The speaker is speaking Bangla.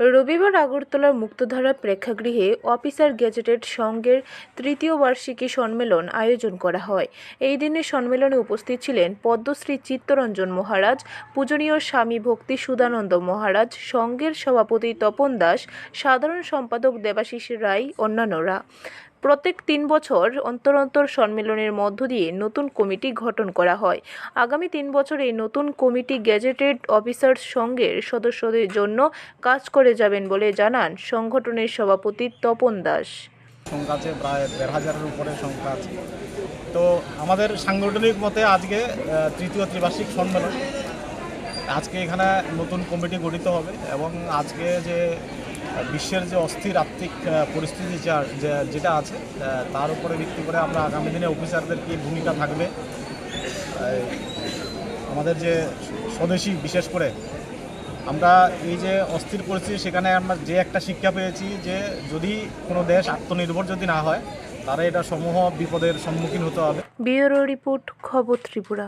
রবিবার আগরতলার মুক্তধারা প্রেক্ষাগৃহে অফিসার গেজেটেড সংঘের তৃতীয় বার্ষিকী সম্মেলন আয়োজন করা হয়। এই দিনের সম্মেলনে উপস্থিত ছিলেন পদ্মশ্রী চিত্তরঞ্জন মহারাজ, পূজনীয় স্বামী ভক্তি সুদানন্দ মহারাজ, সংঘের সভাপতি তপন দাস, সাধারণ সম্পাদক দেবাশিষ রায়, অন্যান্যরা। প্রত্যেক তিন বছর অন্তর অন্তর সম্মেলনের মধ্য দিয়ে নতুন কমিটি গঠন করা হয়। আগামী তিন বছর এই নতুন কমিটি গ্যাজেটেড অফিসার সংঘের সদস্যদের জন্য কাজ করে যাবেন বলে জানান সংগঠনের সভাপতি তপন দাস। সংখ্যা আছে, প্রায় দেড় হাজারের উপরে সংখ্যা আছে। তো আমাদের সাংগঠনিক মতে আজকে তৃতীয় ত্রিবার্ষিক সম্মেলন। আজকে এখানে নতুন কমিটি গঠিত হবে এবং আজকে যে বিশ্বের যে অস্থির আর্থিক পরিস্থিতি যেটা আছে তার উপরে ভিত্তি করে আমরা আগামী দিনে অফিসারদের কী ভূমিকা থাকবে? আমাদের যে স্বদেশী, বিশেষ করে আমরা এই যে অস্থির পরিস্থিতি, সেখানে আমরা যে একটা শিক্ষা পেয়েছি যে যদি কোনো দেশ আত্মনির্ভর যদি না হয় তারা এটা সমূহ বিপদের সম্মুখীন হতে হবে। ব্যুরো রিপোর্ট, খবর ত্রিপুরা।